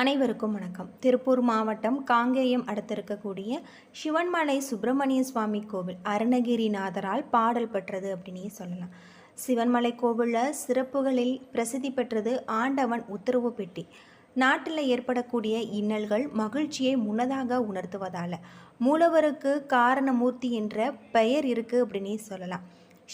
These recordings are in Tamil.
அனைவருக்கும் வணக்கம். திருப்பூர் மாவட்டம் காங்கேயம் அடுத்திருக்கக்கூடிய சிவன்மலை சுப்பிரமணிய சுவாமி கோவில் அருணகிரிநாதரால் பாடல் பெற்றது அப்படின்னே சொல்லலாம். சிவன்மலை கோவிலில் சிறப்புகளில் பிரசித்தி பெற்றது ஆண்டவன் உத்தரவு பெட்டி. நாட்டில் ஏற்படக்கூடிய இன்னல்கள் மகிழ்ச்சியை முன்னதாக உணர்த்துவதால் மூலவருக்கு காரணமூர்த்தி என்ற பெயர் இருக்குது அப்படின்னே சொல்லலாம்.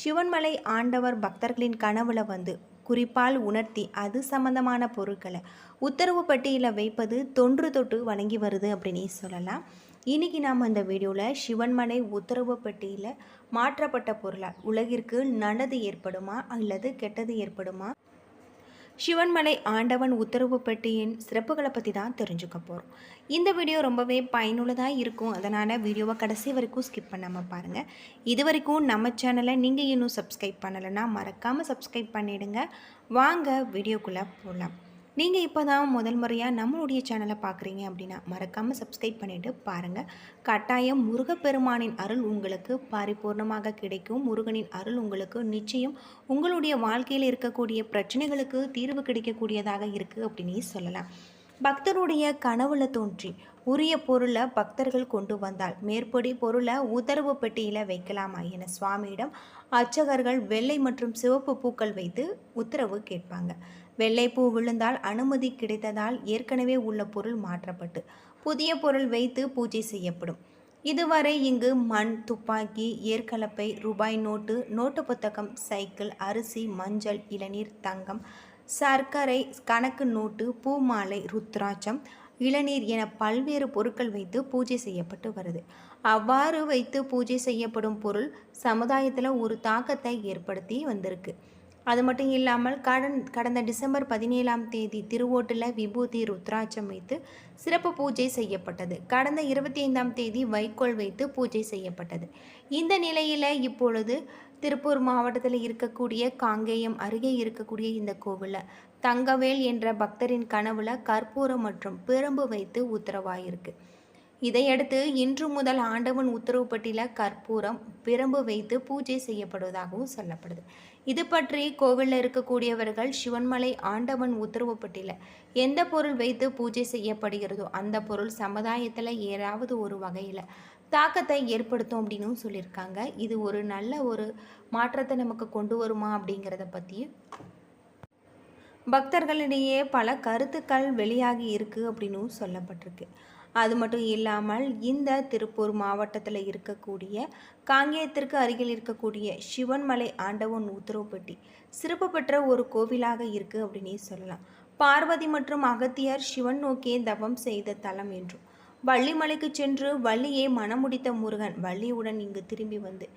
சிவன்மலை ஆண்டவர் பக்தர்களின் கனவுல வந்து குறிப்பால் உணர்த்தி அது சம்பந்தமான பொருட்களை உத்தரவு பட்டியலில் வைப்பது தொன்று தொட்டு வணங்கி வருது அப்படின்னு சொல்லலாம். இன்னைக்கு நாம் அந்த வீடியோவில் சிவன்மலை உத்தரவு பெட்டியில் மாற்றப்பட்ட பொருளால் உலகிற்கு நல்லது ஏற்படுமா அல்லது கெட்டது ஏற்படுமா சிவன்மலை ஆண்டவன் உத்தரவு பெட்டியின் சிறப்புகளை பற்றி தான் தெரிஞ்சுக்க போகிறோம் இந்த வீடியோ ரொம்பவே பயனுள்ளதாக இருக்கும். அதனால் வீடியோவை கடைசி வரைக்கும் ஸ்கிப் பண்ணாமல் பாருங்கள் இது வரைக்கும் நம்ம சேனலை நீங்கள் இன்னும் சப்ஸ்கிரைப் பண்ணலைன்னா மறக்காமல் சப்ஸ்கிரைப் பண்ணிவிடுங்க வாங்க வீடியோக்குள்ளே போகலாம் நீங்கள் இப்போ தான் முதல் முறையாக நம்மளுடைய சேனலை பார்க்குறீங்க அப்படின்னா மறக்காமல் சப்ஸ்கிரைப் பண்ணிவிட்டு பாருங்கள் கட்டாயம் முருகப்பெருமானின் அருள் உங்களுக்கு பரிபூர்ணமாக கிடைக்கும். முருகனின் அருள் உங்களுக்கு நிச்சயம் உங்களுடைய வாழ்க்கையில் இருக்கக்கூடிய பிரச்சனைகளுக்கு தீர்வு கிடைக்கக்கூடியதாக இருக்குது அப்படின்னு சொல்லலாம். பக்தருடைய கனவுல தோன்றி உரிய பொருளை பக்தர்கள் கொண்டு வந்தால் மேற்படி பொருளை உத்தரவு பெட்டியில் வைக்கலாமா. என சுவாமியிடம் அர்ச்சகர்கள் வெள்ளை மற்றும் சிவப்பு பூக்கள் வைத்து உத்தரவு கேட்பாங்க. வெள்ளைப்பூ விழுந்தால் அனுமதி கிடைத்ததால் ஏற்கனவே உள்ள பொருள் மாற்றப்பட்டு புதிய பொருள் வைத்து பூஜை செய்யப்படும். இதுவரை இங்கு மண் துப்பாக்கி ஏற்கலப்பை ரூபாய் நோட்டு நோட்டு புத்தகம் சைக்கிள் அரிசி மஞ்சள் இளநீர் தங்கம் சர்க்கரை கணக்கு நோட்டு பூமாலை ருத்ராட்சம் இளநீர் என பல்வேறு பொருட்கள் வைத்து பூஜை செய்யப்பட்டு வருது. அவ்வாறு வைத்து பூஜை செய்யப்படும் பொருள் சமுதாயத்தில் ஒரு தாக்கத்தை ஏற்படுத்தி வந்திருக்கு. அது மட்டும் இல்லாமல் கடன் கடந்த டிசம்பர் பதினேழாம் தேதி திருவோட்டில் விபூதி ருத்ராட்சம் வைத்து சிறப்பு பூஜை செய்யப்பட்டது. கடந்த இருபத்தி ஐந்தாம் தேதி வைக்கோல் வைத்து பூஜை செய்யப்பட்டது. இந்த நிலையில் இப்பொழுது திருப்பூர் மாவட்டத்தில் இருக்கக்கூடிய காங்கேயம் அருகே இருக்கக்கூடிய இந்த கோவிலில் தங்கவேல் என்ற பக்தரின் கனவுல கற்பூரம் மற்றும் பிரம்பு வைத்து உத்தரவாயிருக்கு. இதையடுத்து இன்று முதல் ஆண்டவன் உத்தரவுப்பட்டியில் கற்பூரம் பிரம்பு வைத்து பூஜை செய்யப்படுவதாகவும் சொல்லப்படுது. இது பற்றி கோவிலில் இருக்கக்கூடியவர்கள் சிவன்மலை ஆண்டவன் உத்தரவுப்பட்டியில் எந்த பொருள் வைத்து பூஜை செய்யப்படுகிறதோ அந்த பொருள் சமுதாயத்தில் ஏதாவது ஒரு வகையில் தாக்கத்தை ஏற்படுத்தும் அப்படின்னு சொல்லியிருக்காங்க. இது ஒரு நல்ல ஒரு மாற்றத்தை நமக்கு கொண்டு வருமா அப்படிங்கிறத பற்றி பக்தர்களிடையே பல கருத்துக்கள் வெளியாகி இருக்கு அப்படின்னும் சொல்லப்பட்டிருக்கு. அது மட்டும் இல்லாமல் இந்த திருப்பூர் மாவட்டத்தில் இருக்கக்கூடிய காங்கேயத்திற்கு அருகில் இருக்கக்கூடிய சிவன்மலை ஆண்டவன் உத்தரவுப்பட்டி சிறப்பு பெற்ற ஒரு கோவிலாக இருக்குது அப்படின்னே சொல்லலாம். பார்வதி மற்றும் அகத்தியார் சிவன் நோக்கியே தவம் செய்த தலம் என்றும் வள்ளிமலைக்கு சென்று வள்ளியை மனமுடித்த முருகன் வள்ளியுடன் இங்கு திரும்பி வந்து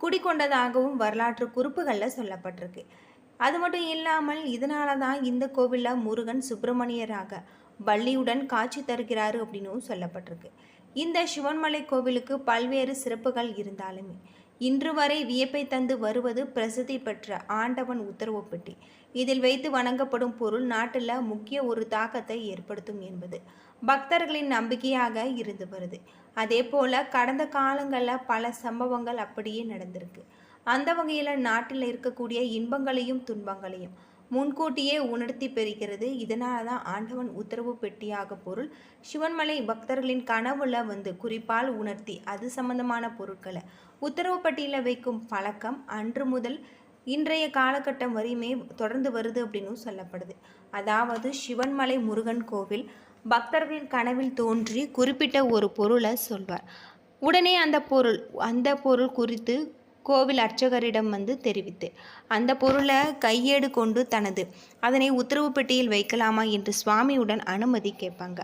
குடிக்கொண்டதாகவும் வரலாற்று குறிப்புகளில் சொல்லப்பட்டிருக்கு. அது மட்டும் இல்லாமல் இதனால தான் இந்த கோவிலில் முருகன் சுப்பிரமணியராக வள்ளியுடன் காட்சி தருகிறாரு அப்படின்னும் சொல்லப்பட்டிருக்கு. இந்த சிவன்மலை கோவிலுக்கு பல்வேறு சிறப்புகள் இருந்தாலுமே இன்று வரை வியப்பை தந்து வருவது பிரசித்தி பெற்ற ஆண்டவன் உத்தரவு பெட்டி இதில் வைத்து வணங்கப்படும் பொருள் நாட்டில் முக்கிய ஒரு தாக்கத்தை ஏற்படுத்தும் என்பது பக்தர்களின் நம்பிக்கையாக இருந்து வருது. அதே போல் கடந்த காலங்களில் பல சம்பவங்கள் அப்படியே நடந்திருக்கு. அந்த வகையில் நாட்டில் இருக்கக்கூடிய இன்பங்களையும் துன்பங்களையும் முன்கூட்டியே உணர்த்தி பெறுகிறது. இதனால தான் ஆண்டவன் உத்தரவு பெட்டியாக பொருள் சிவன்மலை பக்தர்களின் கனவுல வந்து குறிப்பால் உணர்த்தி அது சம்பந்தமான பொருட்களை. உத்தரவு பட்டியலில் வைக்கும் பழக்கம் அன்று முதல் இன்றைய காலகட்டம் வரையுமே தொடர்ந்து வருது அப்படின்னு சொல்லப்படுது. அதாவது சிவன்மலை முருகன் கோவில் பக்தர்களின் கனவில் தோன்றி குறிப்பிட்ட ஒரு பொருளை சொல்வார். உடனே அந்த பொருள் அந்த பொருள் குறித்து கோவில் அர்ச்சகரிடம் வந்து தெரிவித்து அந்த பொருளை கையேடு கொண்டு தனது அதனை உத்தரவு பெட்டியில் வைக்கலாமா? என்று சுவாமியுடன் அனுமதி கேட்பாங்க.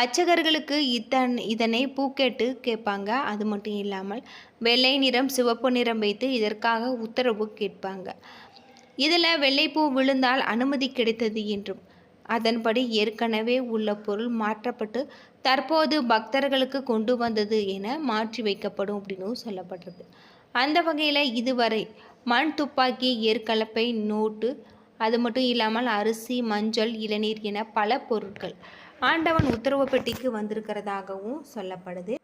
அர்ச்சகர்களுக்கு இத்தன் இதனை பூக்கேட்டு கேட்பாங்க. அது மட்டும் இல்லாமல் வெள்ளை நிறம் சிவப்பு நிறம் வைத்து இதற்காக உத்தரவு கேட்பாங்க. இதில் வெள்ளைப்பூ விழுந்தால் அனுமதி கிடைத்தது என்றும் அதன்படி ஏற்கனவே உள்ள பொருள் மாற்றப்பட்டு தற்போது பக்தர்களுக்கு கொண்டு வந்தது என மாற்றி வைக்கப்படும் அப்படின்னும் சொல்லப்படுறது. அந்த வகையில் இதுவரை மண் துப்பாக்கி ஏற்கலப்பை நோட்டு அது மட்டும் இல்லாமல் அரிசி மஞ்சள் இளநீர் என பல பொருட்கள் ஆண்டவன் உத்தரவு பெட்டிக்கு வந்திருக்கிறதாகவும் சொல்லப்படுது.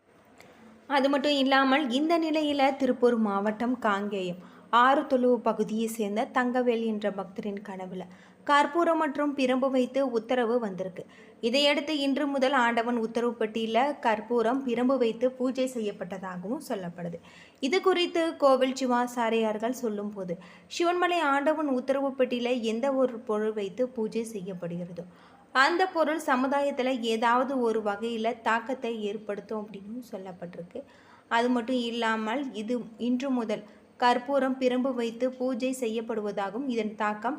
அது மட்டும் இல்லாமல் இந்த நிலையில் திருப்பூர் மாவட்டம் காங்கேயம் ஆறு தொழுவு பகுதியை சேர்ந்த தங்கவேல் என்ற பக்தரின் கனவில் கற்பூரம் மற்றும் பிரம்பு வைத்து உத்தரவு வந்திருக்கு. இதையடுத்து இன்று முதல் ஆண்டவன் உத்தரவு பெட்டியில் கற்பூரம் பிரம்பு வைத்து பூஜை செய்யப்பட்டதாகவும் சொல்லப்படுது. இது குறித்து கோவில் சிவாசாரியார்கள் சொல்லும்போது சிவன்மலை ஆண்டவன் உத்தரவு பெட்டியில் எந்த ஒரு பொருள் வைத்து பூஜை செய்யப்படுகிறதோ அந்த பொருள் சமுதாயத்தில் ஏதாவது ஒரு வகையில் தாக்கத்தை ஏற்படுத்தும் அப்படின்னு சொல்லப்பட்டிருக்கு. அது மட்டும் இல்லாமல் இது இன்று முதல் கற்பூரம் பிரம்பு வைத்து பூஜை செய்யப்படுவதாகவும் இதன் தாக்கம்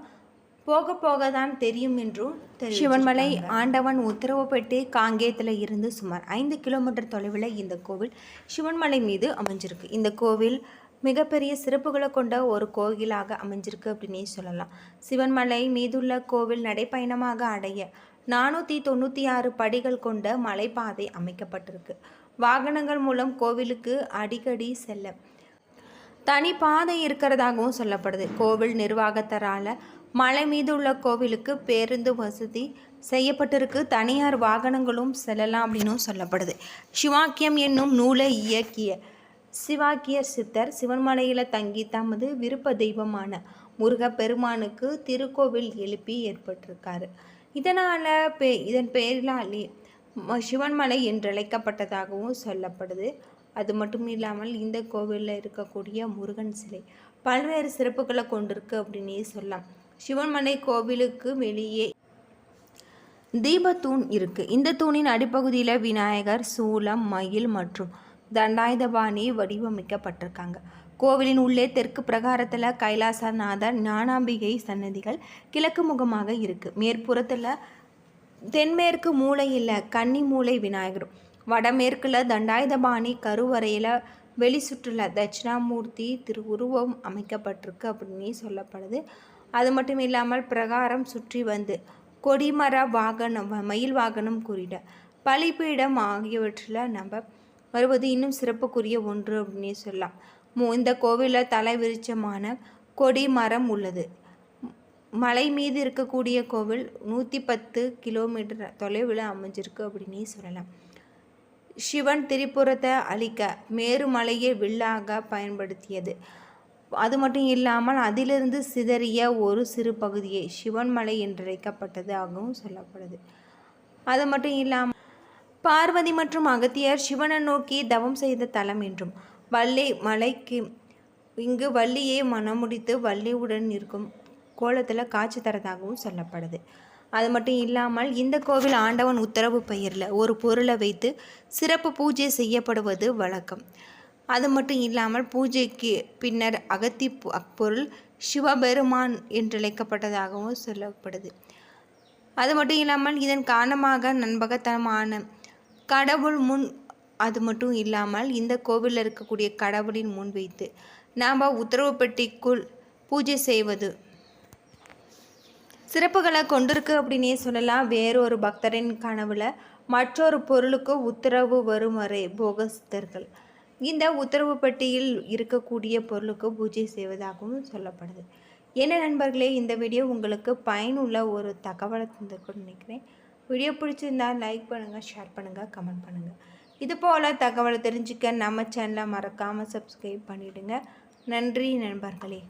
போக போக தான் தெரியும் என்றும் சிவன்மலை ஆண்டவன் உத்தரவு பெட்டி காங்கேயத்தில் இருந்து சுமார் ஐந்து கிலோமீட்டர் தொலைவில் இந்த கோவில் சிவன்மலை மீது அமைஞ்சிருக்கு. இந்த கோவில் மிகப்பெரிய சிறப்புகளை கொண்ட ஒரு கோயிலாக அமைஞ்சிருக்கு அப்படின்னே சொல்லலாம். சிவன்மலை மீதுள்ள கோவில் நடைப்பயணமாக அடைய நானூற்றி தொண்ணூற்றி ஆறு படிகள் கொண்ட மலைப்பாதை அமைக்கப்பட்டிருக்கு. வாகனங்கள் மூலம் கோவிலுக்கு அடிக்கடி செல்ல தனி பாதை இருக்கிறதாகவும் சொல்லப்படுது. கோவில் நிர்வாகத்தரால் மலை மீது உள்ள கோவிலுக்கு பேருந்து வசதி செய்யப்பட்டிருக்கு. தனியார் வாகனங்களும் செல்லலாம் அப்படின்னும் சொல்லப்படுது. சிவாக்கியம் என்னும் நூலை இயக்கிய சிவாக்கியர் சித்தர் சிவன்மலையில் தங்கி தமது விருப்ப தெய்வமான முருகப்பெருமானுக்கு திருக்கோவில் எழுப்பி ஏற்பட்டிருக்காரு. இதனால் பே இதன் பெயரிலாலே சிவன்மலை என்றழைக்கப்பட்டதாகவும் சொல்லப்படுது. அது மட்டும் இல்லாமல் இந்த கோவிலில் இருக்கக்கூடிய முருகன் சிலை பல்வேறு சிறப்புகளை கொண்டிருக்கு அப்படின்னே சொல்லலாம். சிவன்மலை கோவிலுக்கு வெளியே தீபத்தூண் இருக்கு. இந்த தூணின் அடிப்பகுதியில் விநாயகர் சூலம் மயில் மற்றும் தண்டாயுதபாணி வடிவமைக்கப்பட்டிருக்காங்க. கோவிலின் உள்ளே தெற்கு பிரகாரத்தில் கைலாசநாதர் ஞானாம்பிகை சன்னதிகள் கிழக்கு முகமாக இருக்கு. மேற்புறத்தில் தென்மேற்கு மூலையில் கன்னி மூலை விநாயகரும் வடமேற்கில் தண்டாயுதபாணி கருவறையில் வெளி சுற்றுலா தட்சிணாமூர்த்தி திருவுருவம் அமைக்கப்பட்டிருக்கு அப்படின்னு சொல்லப்படுது. அது மட்டும் இல்லாமல் பிரகாரம் சுற்றி வந்து கொடிமர வாகனம் மயில் வாகனம் கூறிட பழிப்பீடம் ஆகியவற்றில் நம்ம வருவது இன்னும் சிறப்புக்குரிய ஒன்று அப்படின்னே சொல்லலாம். மு- இந்த கோவிலில் தலை விருச்சமான கொடி மரம் உள்ளது. மலை மீது இருக்கக்கூடிய கோவில் நூற்றி பத்து கிலோமீட்டர் தொலைவில் அமைஞ்சிருக்கு அப்படின்னே சொல்லலாம். சிவன் திரிபுரத்தை அழிக்க மேருமலையை வில்லாக பயன்படுத்தியது. அது மட்டும் இல்லாமல் அதிலிருந்து சிதறிய ஒரு சிறு பகுதியை சிவன்மலை என்றழைக்கப்பட்டதாகவும் சொல்லப்படுது. அது மட்டும் இல்லாமல் பார்வதி மற்றும் அகத்தியர் சிவனை நோக்கி தவம் செய்த தலம் என்றும் வள்ளி மலைக்கு இங்கு வள்ளியை மணமுடித்து வள்ளியுடன் இருக்கும் கோலத்தில் காட்சி தரதாகவும் சொல்லப்படுது. அது மட்டும் இல்லாமல் இந்த கோவில் ஆண்டவன் உத்தரவு பெயரில் ஒரு பொருளை வைத்து சிறப்பு பூஜை செய்யப்படுவது வழக்கம். அது மட்டும் இல்லாமல் பூஜைக்கு பின்னர் அகத்தி பொ- அப்பொருள் சிவபெருமான் என்றழைக்கப்பட்டதாகவும் சொல்லப்படுது. அது மட்டும் இல்லாமல் இதன் காரணமாக நண்பகத்தனமான கடவுள் முன் அது மட்டும் இல்லாமல் இந்த கோவிலில் இருக்கக்கூடிய கடவுளின் முன் வைத்து நாம் உத்தரவு பெட்டிக்குள் பூஜை செய்வது. சிறப்புகளை கொண்டிருக்கு அப்படின்னே சொல்லலாம். வேறொரு பக்தரின் கனவுல மற்றொரு பொருளுக்கு உத்தரவு வரும் வரை போகஸ்தர்கள். இந்த உத்தரவு பெட்டியில் இருக்கக்கூடிய பொருளுக்கு பூஜை செய்வதாகவும் சொல்லப்படுது. என்ன நண்பர்களே இந்த வீடியோ உங்களுக்கு பயனுள்ள ஒரு தகவலை தந்திருக்கும்னு நினைக்கிறேன். வீடியோ பிடிச்சிருந்தா லைக் பண்ணுங்கள் ஷேர் பண்ணுங்கள் கமெண்ட் பண்ணுங்கள் இது போல் தகவலை தெரிஞ்சுக்க நம்ம சேனலை மறக்காமல் சப்ஸ்கிரைப் பண்ணிவிடுங்க நன்றி நண்பர்களே.